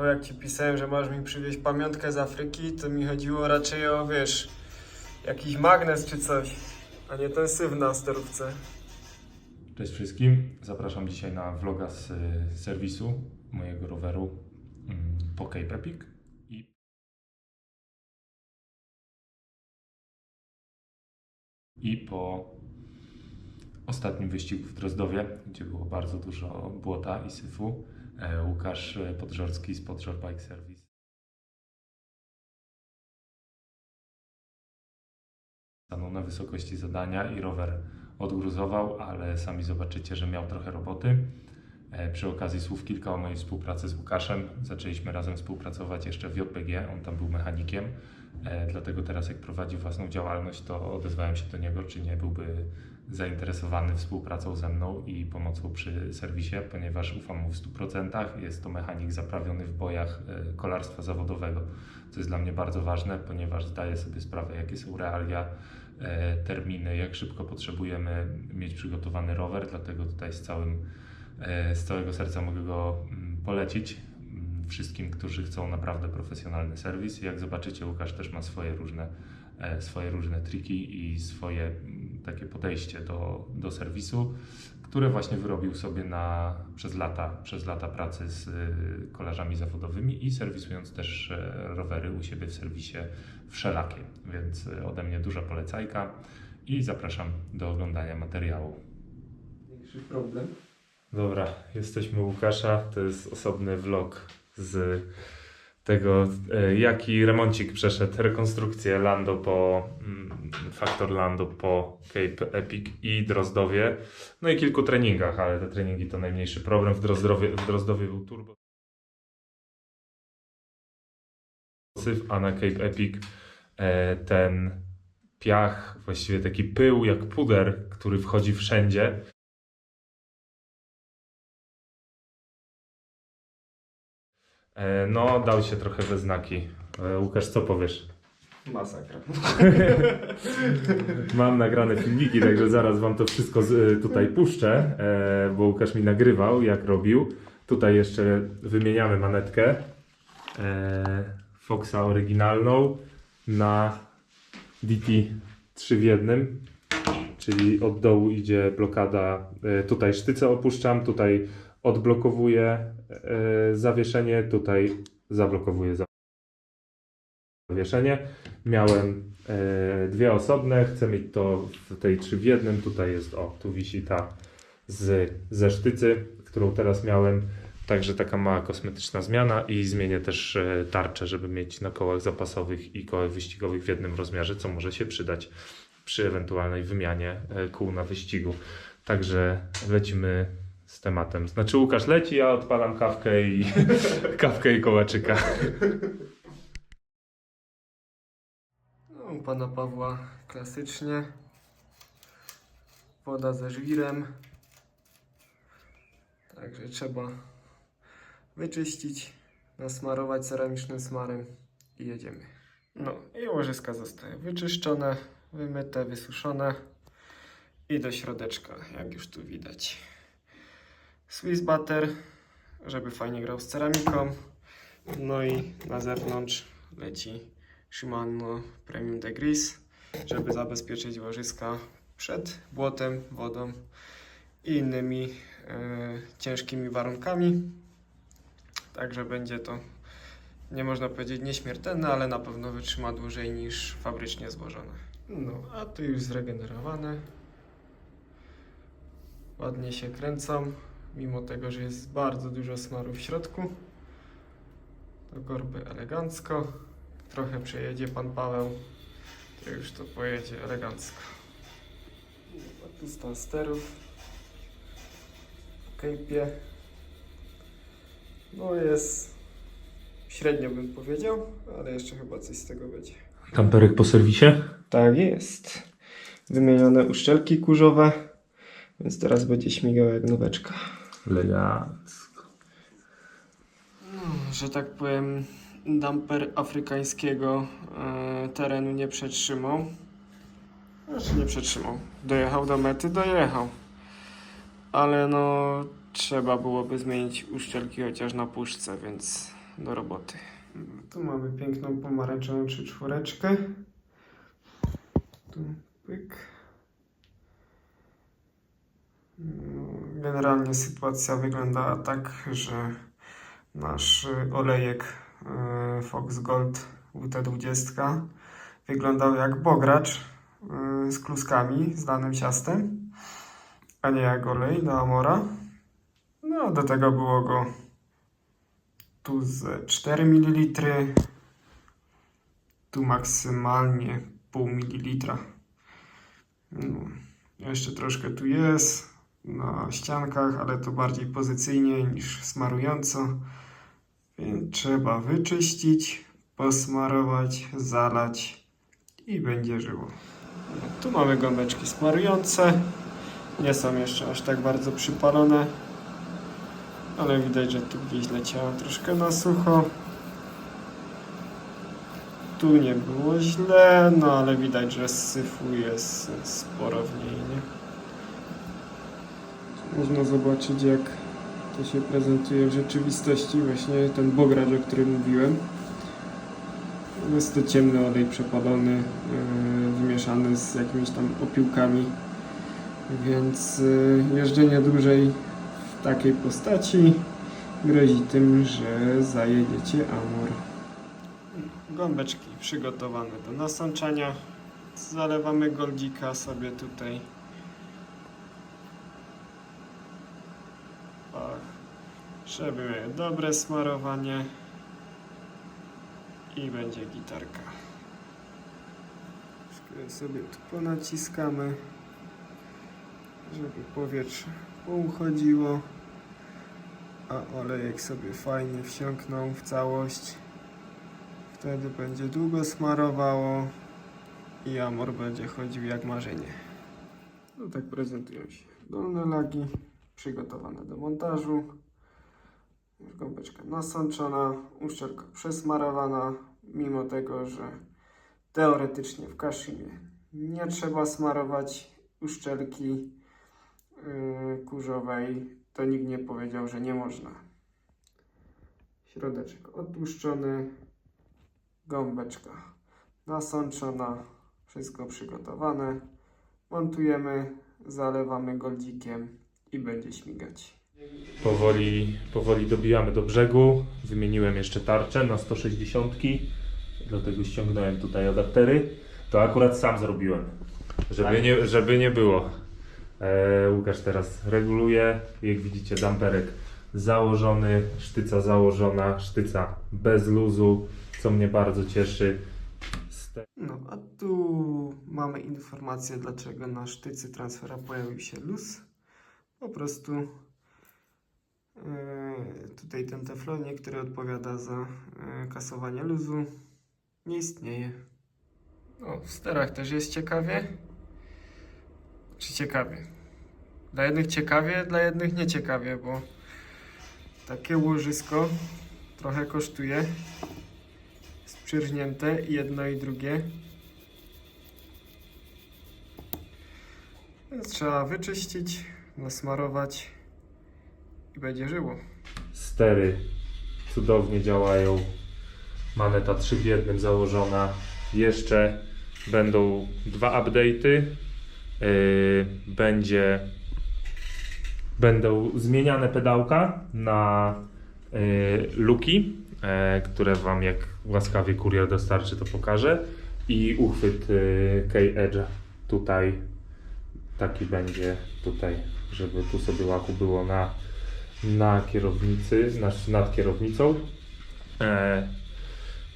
Paweł, jak ci pisałem, że masz mi przywieźć pamiątkę z Afryki, to mi chodziło raczej o, wiesz, jakiś magnes czy coś, a nie ten syf na sterówce. Cześć wszystkim. Zapraszam dzisiaj na vloga z y, serwisu mojego roweru mm, po Cape Epic. I I po ostatnim wyścigu w Drozdowie, gdzie było bardzo dużo błota i syfu, Łukasz e, Podżorski z Podżor Bike Service stanął na wysokości zadania i rower odgruzował, ale sami zobaczycie, że miał trochę roboty. E, Przy okazji słów kilka o mojej współpracy z Łukaszem. Zaczęliśmy razem współpracować jeszcze w JPG, on tam był mechanikiem, e, dlatego teraz jak prowadzi własną działalność, to odezwałem się do niego, czy nie byłby zainteresowany współpracą ze mną i pomocą przy serwisie, ponieważ ufam mu w 100%. Jest to mechanik zaprawiony w bojach e, kolarstwa zawodowego, co jest dla mnie bardzo ważne, ponieważ zdaję sobie sprawę, jakie są realia terminy, jak szybko potrzebujemy mieć przygotowany rower, dlatego tutaj z, całym, z całego serca mogę go mm, polecić mm, wszystkim, którzy chcą naprawdę profesjonalny serwis. Jak zobaczycie, Łukasz też ma swoje różne, e, swoje różne triki i swoje mm, takie podejście do, do serwisu, które właśnie wyrobił sobie na, przez, lata, przez lata pracy z y, kolarzami zawodowymi i serwisując też e, rowery u siebie w serwisie wszelakie. Więc ode mnie duża polecajka i zapraszam do oglądania materiału. Większy problem. Dobra, jesteśmy u Łukasza. To jest osobny vlog z tego, e, jaki remoncik przeszedł, rekonstrukcję Lando po, mm, Factor Lando po Cape Epic i Drozdowie. No i kilku treningach, ale te treningi to najmniejszy problem. W Drozdowie, w Drozdowie był turbo. a na Cape Epic e, ten piach, właściwie taki pył jak puder, który wchodzi wszędzie. No, dał się trochę we znaki. E, Łukasz, co powiesz? Masakra. Mam nagrane filmiki, także zaraz wam to wszystko z, tutaj puszczę, e, bo Łukasz mi nagrywał, jak robił. Tutaj jeszcze wymieniamy manetkę e, Foxa oryginalną na DT 3 w jednym, czyli od dołu idzie blokada, e, tutaj sztycę opuszczam, tutaj odblokowuję e, zawieszenie, tutaj zablokowuję zawieszenie. Miałem e, dwie osobne, chcę mieć to w tej trzy w jednym. Tutaj jest, o, tu wisi ta z, ze sztycy, którą teraz miałem. Także taka mała kosmetyczna zmiana i zmienię też e, tarczę, żeby mieć na kołach zapasowych i kołach wyścigowych w jednym rozmiarze, co może się przydać przy ewentualnej wymianie kół na wyścigu. Także lecimy z tematem. Znaczy Łukasz leci, ja odpalam kawkę i kawkę i kołaczyka. No, pana Pawła klasycznie. Woda ze żwirem. Także trzeba wyczyścić, nasmarować ceramicznym smarem i jedziemy. No i łożyska zostały wyczyszczone, wymyte, wysuszone i do środeczka, jak już tu widać. Swiss butter, żeby fajnie grał z ceramiką. No i na zewnątrz leci Shimano Premium Degrease, żeby zabezpieczyć łożyska przed błotem, wodą i innymi e, ciężkimi warunkami. Także będzie to, nie można powiedzieć nieśmiertelne, ale na pewno wytrzyma dłużej niż fabrycznie złożone. No, a tu już zregenerowane. Ładnie się kręcą, mimo tego, że jest bardzo dużo smaru w środku. Do korby elegancko. Trochę przejedzie pan Paweł, to już to pojedzie elegancko. Tu stan sterów. W kejpie. No jest średnio bym powiedział, ale jeszcze chyba coś z tego będzie. Kamperek po serwisie? Tak jest. Wymienione uszczelki kurzowe, więc teraz będzie śmigał jak nóweczka. Elegancko. No, że tak powiem, damper afrykańskiego e, terenu nie przetrzymał. Znaczy nie przetrzymał. Dojechał do mety, dojechał. Ale no, trzeba byłoby zmienić uszczelki chociaż na puszce, więc do roboty. Tu mamy piękną pomarańczową trzy czwóreczkę. Tu pyk. No, Generalnie sytuacja wyglądała tak, że nasz y, olejek y, Fox Gold WT20 wyglądał jak bogracz y, z kluskami, z danym ciastem, a nie jak olej do Amora. No, do tego było go tu z 4 ml, tu maksymalnie pół mililitra. No, jeszcze troszkę tu jest na ściankach, ale to bardziej pozycyjnie niż smarująco. Więc trzeba wyczyścić, posmarować, zalać i będzie żyło. Tu mamy gąbeczki smarujące. Nie są jeszcze aż tak bardzo przypalone, ale widać, że tu gdzieś leciało troszkę na sucho. Tu nie było źle, no ale widać, że syfu jest sporo w niej, nie? Można zobaczyć, jak to się prezentuje w rzeczywistości, właśnie ten bogracz, o którym mówiłem. Jest to ciemny olej przepalony, yy, wymieszany z jakimiś tam opiłkami, więc yy, jeżdżenie dłużej w takiej postaci grozi tym, że zajedziecie amor. Gąbeczki przygotowane do nasączania. Zalewamy goldzika sobie tutaj. Miały dobre smarowanie. I będzie gitarka. Wszystko sobie tu ponaciskamy, żeby powietrze pouchodziło, a olejek sobie fajnie wsiąknął w całość. Wtedy będzie długo smarowało i amor będzie chodził jak marzenie. No tak prezentują się dolne lagi przygotowane do montażu. Już gąbeczka nasączona, uszczelka przesmarowana, mimo tego, że teoretycznie w kaszimie nie trzeba smarować uszczelki yy, kurzowej, to nikt nie powiedział, że nie można. Środeczek odtłuszczony, gąbeczka nasączona, wszystko przygotowane. Montujemy, zalewamy goldzikiem i będzie śmigać. Powoli, powoli dobijamy do brzegu. Wymieniłem jeszcze tarczę na 160. Dlatego ściągnąłem tutaj adaptery. To akurat sam zrobiłem. Żeby nie, żeby nie było. E, Łukasz teraz reguluje. Jak widzicie, damperek założony, sztyca założona, sztyca bez luzu, co mnie bardzo cieszy. No, a tu mamy informację, dlaczego na sztycy transfera pojawił się luz. Po prostu tutaj ten teflonik, który odpowiada za yy, kasowanie luzu, nie istnieje. No, w sterach też jest ciekawie. Czy ciekawie? Dla jednych ciekawie, dla jednych nieciekawie, bo takie łożysko trochę kosztuje. Jest przyrżnięte i jedno i drugie. Więc trzeba wyczyścić, nasmarować będzie żyło. Stery cudownie działają. Maneta 3 w jednym założona. Jeszcze będą dwa update'y. Yy, będzie będą zmieniane pedałka na yy, luki, e, które Wam jak łaskawie kurier dostarczy to pokażę. I uchwyt yy, K-Edge tutaj taki będzie tutaj, żeby tu sobie łaku było na na kierownicy, nad, nad kierownicą. E,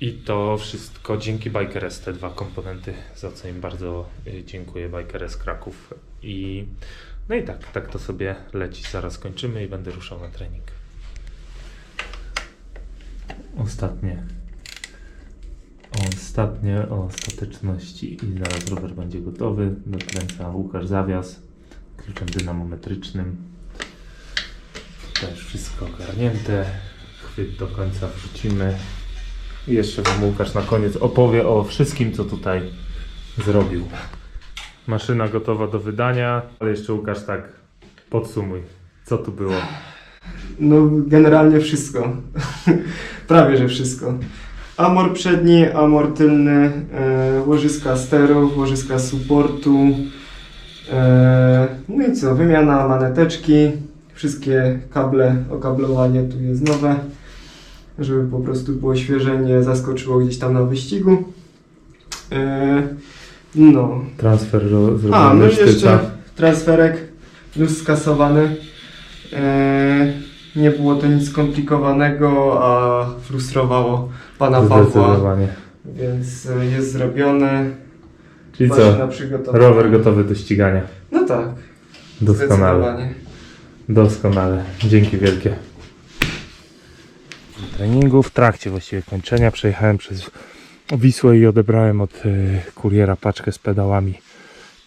I to wszystko dzięki Bikeres, te dwa komponenty, za co im bardzo e, dziękuję Bikeres Kraków. I no i tak, tak to sobie leci. Zaraz kończymy i będę ruszał na trening. Ostatnie. Ostatnie o i zaraz rower będzie gotowy. Dokręca Łukasz zawias kluczem dynamometrycznym. Też wszystko ogarnięte. Chwyt do końca wrzucimy. I jeszcze Wam Łukasz na koniec opowie o wszystkim, co tutaj zrobił. Maszyna gotowa do wydania, ale jeszcze Łukasz tak podsumuj, co tu było. No, generalnie wszystko. Prawie, że wszystko. Amor przedni, amor tylny, e, łożyska sterów, łożyska supportu. E, no i co, wymiana maneteczki, wszystkie kable, okablowanie tu jest nowe, żeby po prostu było świeże, nie zaskoczyło gdzieś tam na wyścigu. E, no, Transfer ro- zrobiony a, no sztyca. jeszcze transferek już skasowany. Eee, nie było to nic skomplikowanego, a frustrowało pana Pawła, więc e, jest zrobione. Czyli Właśnie co? Rower gotowy do ścigania. No tak, Doskonale. Doskonale. Dzięki wielkie. Treningu w trakcie właściwie kończenia przejechałem przez Wisłę i odebrałem od y, kuriera paczkę z pedałami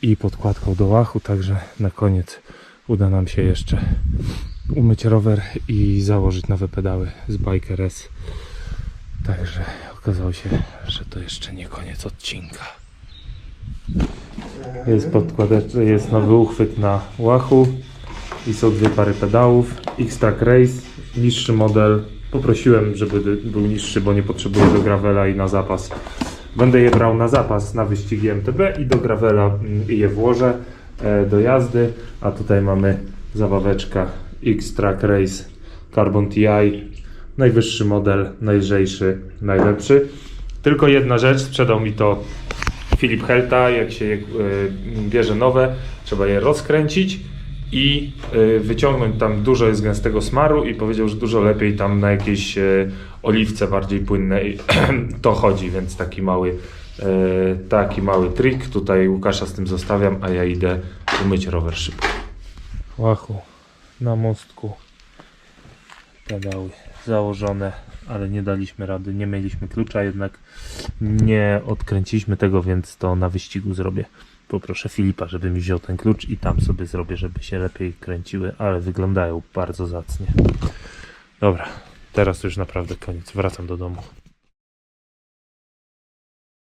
i podkładką do łachu, także na koniec uda nam się jeszcze umyć rower i założyć nowe pedały z Biker S. Także okazało się, że to jeszcze nie koniec odcinka. Jest podkładeczka, jest nowy uchwyt na łachu i są dwie pary pedałów. X-Track Race, niższy model. Poprosiłem, żeby był niższy, bo nie potrzebuję do gravela i na zapas. Będę je brał na zapas na wyścigi MTB i do gravela mm, je włożę e, do jazdy. A tutaj mamy zabaweczka X-Track Race Carbon TI. Najwyższy model, najlżejszy, najlepszy. Tylko jedna rzecz, sprzedał mi to Filip Helta, jak się je e, bierze nowe, trzeba je rozkręcić i e, wyciągnąć tam dużo jest gęstego smaru i powiedział, że dużo lepiej tam na jakiejś e, oliwce bardziej płynnej to chodzi, więc taki mały e, taki mały trik. Tutaj Łukasza z tym zostawiam, a ja idę umyć rower szybko. Łachu, na mostku pedały założone, ale nie daliśmy rady, nie mieliśmy klucza, jednak nie odkręciliśmy tego, więc to na wyścigu zrobię. Poproszę Filipa, żeby mi wziął ten klucz i tam sobie zrobię, żeby się lepiej kręciły, ale wyglądają bardzo zacnie. Dobra, teraz już naprawdę koniec. Wracam do domu.